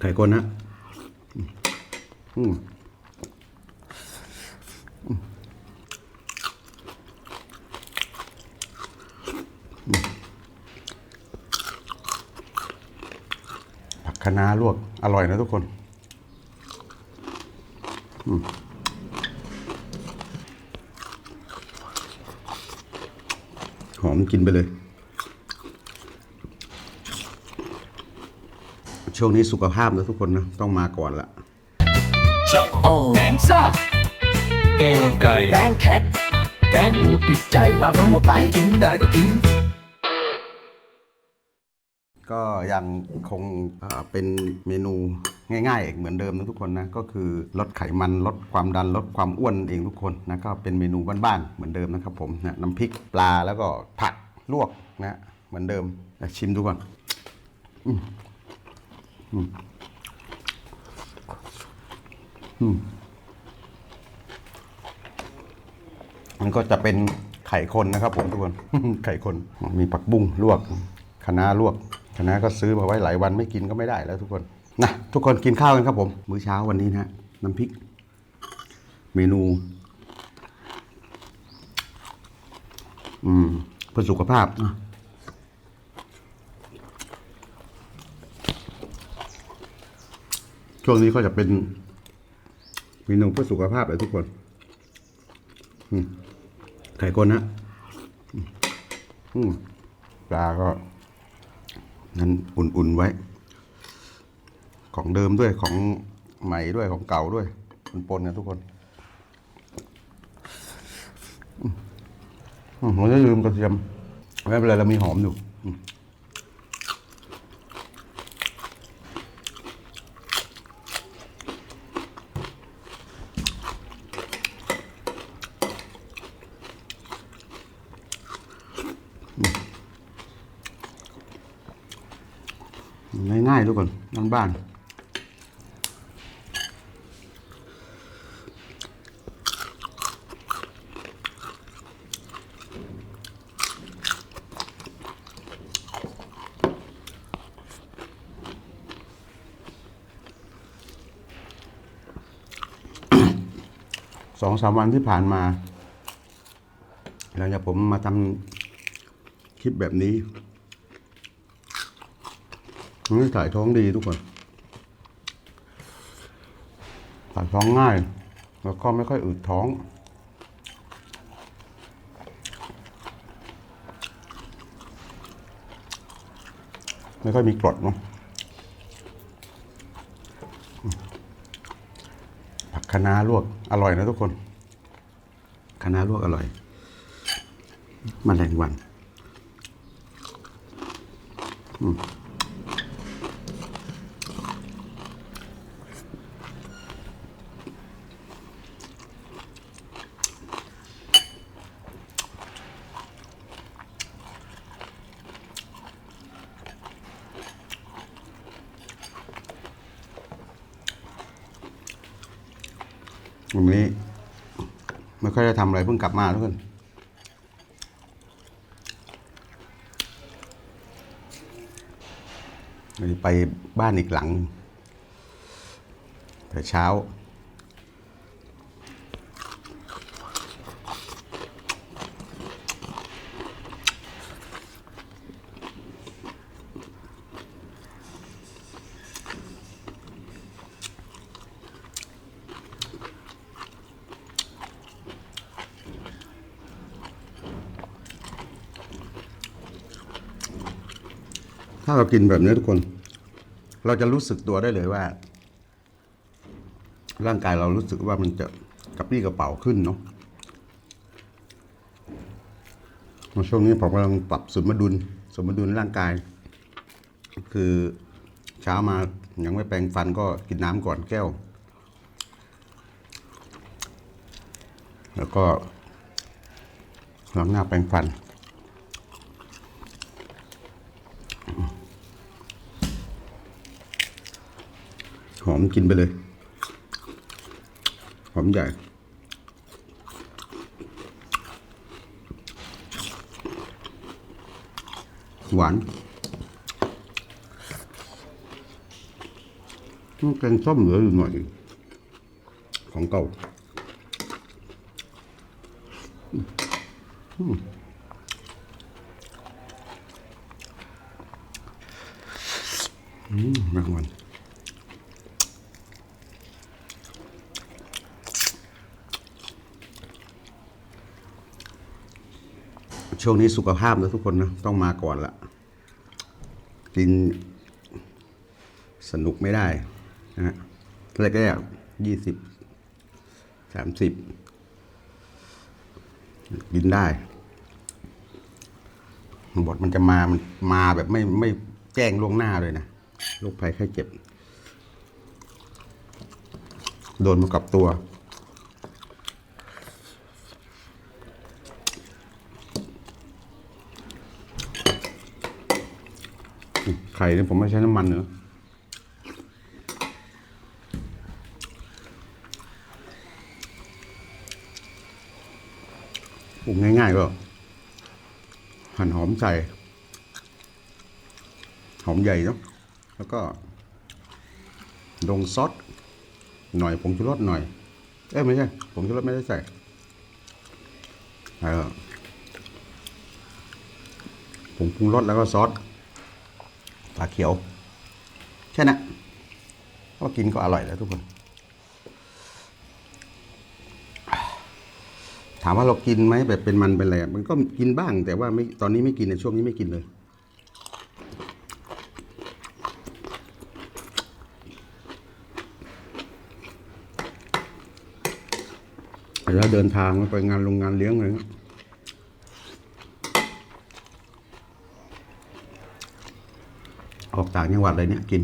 ไข่คนนะอืมผักคะน้าลวก อร่อยนะทุกคนอืมหอมกินไปเลย ช่วงนี้สุขภาพนะทุกคนนะต้องมาก่อนละจะออกแกงซ่าแกงไก่แกงแคทแกงหมูติดใจมาทั้งหมดไปกินได้ก็กิน ก็ยังคงเอ่อเป็นเมนูง่ายๆ เหมือนเดิมนะทุกคนนะก็คือลดไขมันลดความดันลดความอ้วนเองทุกคนนะก็เป็นเมนูบ้านๆเหมือนเดิมนะครับผมนะน้ำพริกปลาแล้วก็ผักลวกนะเหมือนเดิมนะชิมดูก่อน อืมอื มอืมมันก็จะเป็นไข่คนนะครับ ผมทุกคน ไข่คน มีผักบุ้งลวกคะน้าลวกคะน้าก็ซื้อมาไว้หลายวันไม่กินก็ไม่ได้แล้วทุกคน นะทุกคนกินข้าวกันครับผม มื้อเช้าวันนี้นะฮะน้ำพริก เมนู อืมเพื่อสุขภาพนะ ช่วงนี้ก็จะเป็นเมนูเพื่อสุขภาพเลยทุกคนไข่คนนะปลาก็นั้นอุ่นๆไว้ ของเดิมด้วยของใหม่ด้วยของเก่าด้วยปนๆนะทุกคนอืมอืมผมจะลืมกระเทียมไม่เป็นไรเรามีหอมอยู่อืมง่ายๆทุกคนบ้านๆสองสามวันที่ผ่านมา หลังจากผมมาทำคลิปแบบนี้ นถ่ายท้องดีทุกคนถ่ายท้องง่าย แล้วก็ไม่ค่อยอืดท้องไม่ค่อยมีกรดเนาะผักคะน้าลวกอร่อยนะทุกคนคะน้าลวกอร่อยมแมลงวัน วันนี้ไม่ค่อยได้ทำอะไรเพิ่งกลับมาทุกคนไปบ้านอีกหลังแต่เช้า ถ้าเรากินแบบนี้ทุกคน เราจะรู้สึกตัวได้เลยว่า ร่างกายเรารู้สึกว่ามันจะกระปี้กระเป๋าขึ้นเนาะในช่วงนี้ผมกำลังปรับสมดุล สมดุลร่างกาย คือเช้ามายังไม่แปรงฟันก็กินน้ำก่อนแก้ว แล้วก็ล้างหน้าแปรงฟัน หอมกินไปเลย หอมใหญ่ หวานแกงส้มเหลืออยู่หน่อย ของเก่าอืมอืมแมงวัน ช่วงนี้สุขภาพนะทุกคนนะต้องมาก่อนละกินสนุกไม่ได้นะฮะแรกๆยี่สิบสามสิบกินได้บทมันจะมามันมาแบบไม่ไม่แจ้งล่วงหน้าเลยนะโรคภัยไข้เจ็บ โดนมากับตัว ไข่เนี่ยผมไม่ใช้น้ำมันเนอะปรุงง่ายๆก็ หั่นหอมใส่ หอมใหญ่เนาะแล้วก็ลงซอสหน่อยผงชูรสหน่อย เอ้ยไม่ใช่ผงชูรสไม่ได้ใส่เออผงปรุงรสแล้วก็ซอส ฝาเขียวแค่นั้นก็กินก็อร่อยแล้วทุกคน ถามว่าเรากินไหมแบบเป็นมันเป็นอะไรมันก็กินบ้าง แต่ว่าไม่ตอนนี้ไม่กินในช่วงนี้ไม่กินเลยแล้วเดินทางไปงานโรงงานเลี้ยงอะไรเงี้ย ออกต่างจังหวัดอะไรเนี่ยกิน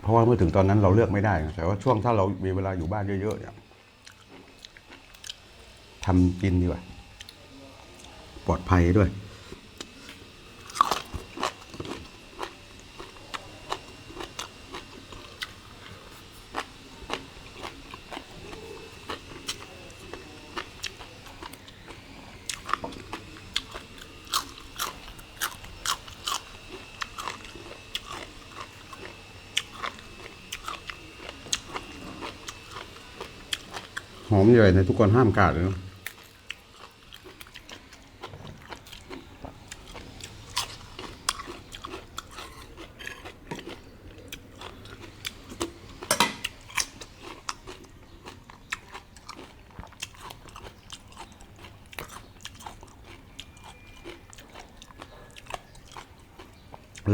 เพราะว่าเมื่อถึงตอนนั้นเราเลือกไม่ได้ แต่ว่าช่วงถ้าเรามีเวลาอยู่บ้านเยอะๆเนี่ยทำกินดีกว่า ปลอดภัยด้วย อมใหญ่ในทุกคนห้ามกาดเลยนะ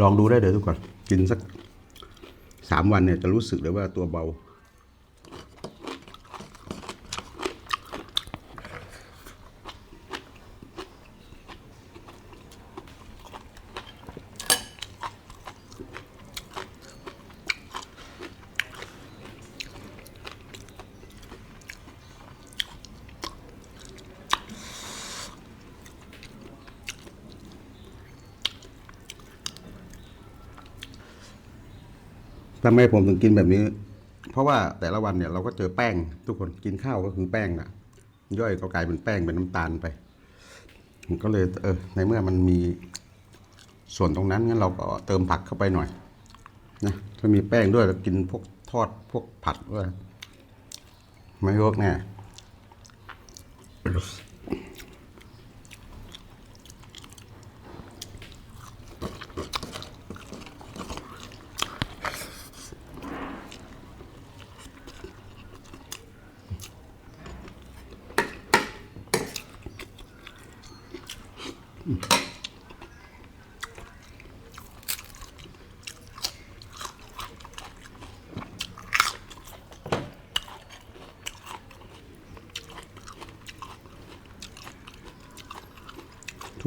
ลองดูได้เลยทุกคนกินสักสามวันเนี่ยจะรู้สึกเลยว่าตัวเบา ทำไมผมถึงกินแบบนี้ เพราะว่าแต่ละวันเนี่ยเราก็เจอแป้ง ทุกคนกินข้าวก็คือแป้งนะย่อยก็กลายเป็นแป้งเป็นน้ำตาลไปก็เลยเออในเมื่อมันมีส่วนตรงนั้นงั้นเราก็เติมผักเข้าไปหน่อยนะถ้ามีแป้งด้วยแล้วกินพวกทอดพวกผัดด้วยไม่เวิร์กแน่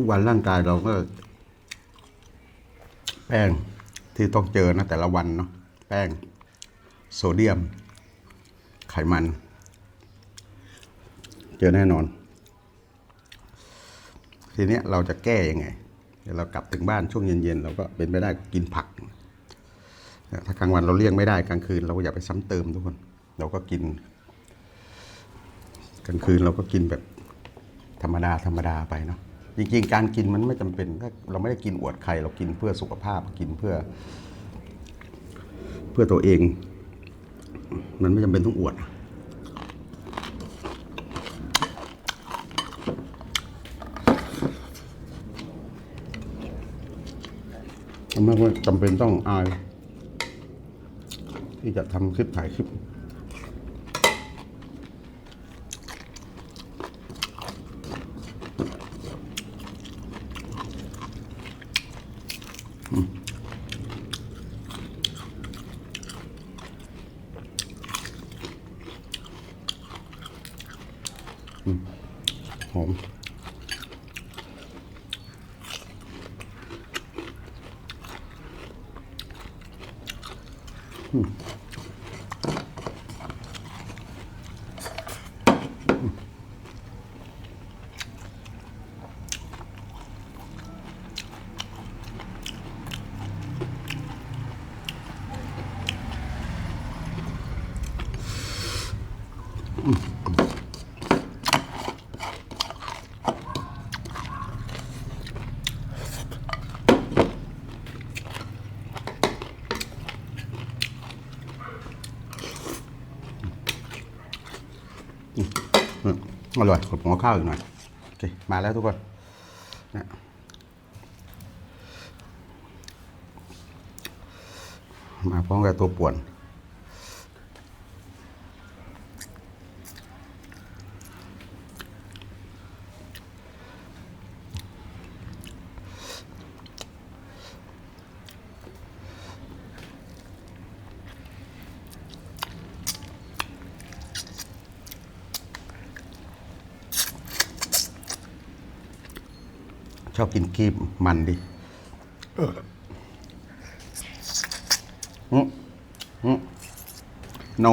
วันร่างกายเราก็ แป้งที่ต้องเจอนะแต่ละวันเนาะแป้ง โซเดียม ไขมัน เจอแน่นอน ทีเนี้ยเราจะแก้ยังไงเดี๋ยวเรากลับถึงบ้านช่วงเย็นๆเราก็เป็นไปได้กินผัก ถ้ากลางวันเราเลี่ยงไม่ได้กลางคืน เราก็อย่าไปซ้ำเติมทุกคน เราก็กิน กลางคืนเราก็กินแบบธรรมดาธรรมดาไปเนาะ จริงๆ การกินมันไม่จำเป็นถ้าเราไม่ได้กินอวดใคร เรากินเพื่อสุขภาพกินเพื่อ เพื่อตัวเอง มันไม่จำเป็นต้องอวดมันไม่ว่าจำเป็นต้องอาย ที่จะทำคลิปถ่ายคลิป หอม อืม อร่อยขอผมเอาข้าวอีกหน่อยโอเคมาแล้วทุกคนนะมาพร้อมกับตัวป่วน ชอบ กินกีบมันดิอืมอืม no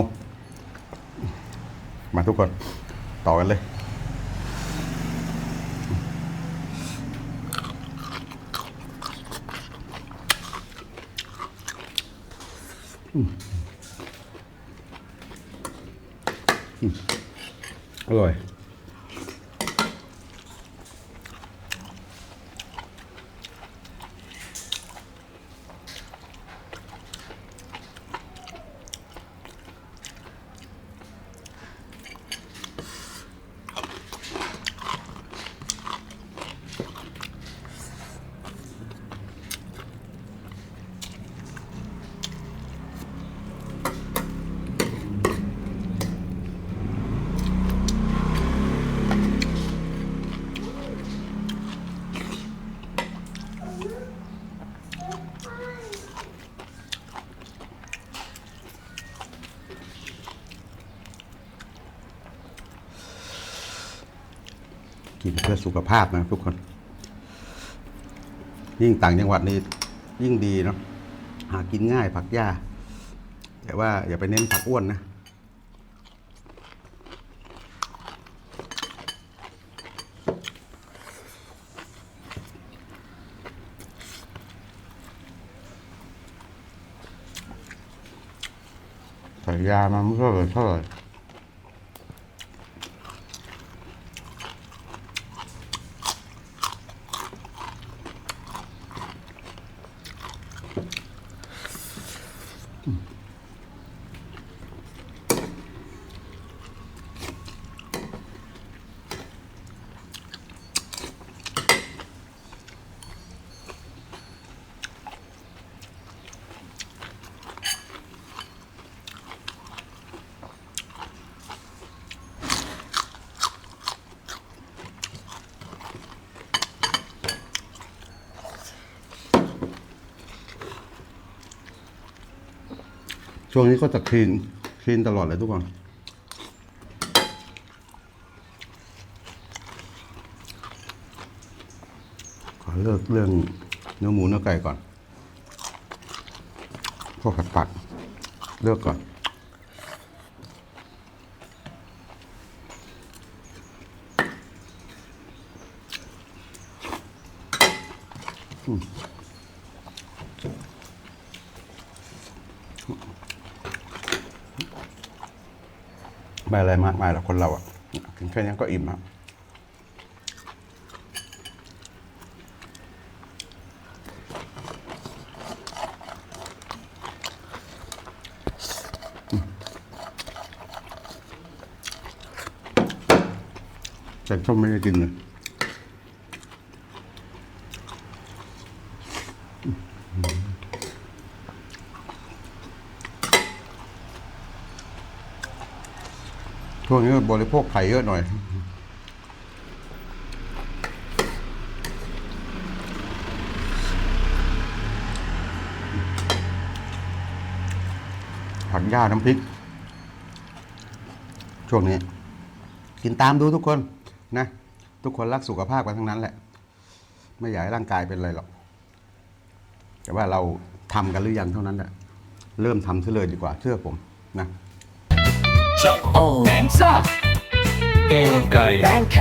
มาทุกคน ต่อกันเลยอร่อย กินเพื่อสุขภาพนะทุกคน ยิ่งต่างจังหวัดนี่ยิ่งดีเนาะหากินง่ายผักหญ้าแต่ว่าอย่าไปเน้นผักอ้วนนะ ใส่ยามันไม่เท่าไหร่เท่าไหร่ ช่วงนี้ก็จะคลีนคลีนตลอดเลยทุกคนขอเลิกเรื่องเนื้อหมูเนื้อไก่ก่อนพวกผัดผัดๆเลิกก่อน ไม่อะไรมากมายหรอกคนเราอะกินแค่นี้ก็อิ่มแล้วแต่ชอบไม่ได้กินเลย ช่วงนี้บริโภคไข่เยอะหน่อย ผักหญ้าน้ำพริก ช่วงนี้ กินตามดูทุกคนนะ ทุกคนรักสุขภาพกันทั้งนั้นแหละ ไม่อยากให้ร่างกายเป็นอะไรหรอก แต่ว่าเราทำกันหรือยังเท่านั้นแหละ เริ่มทำซะเลยดีกว่าเชื่อผมนะ ชะอมแกงซ่าแกงไก่แกงแค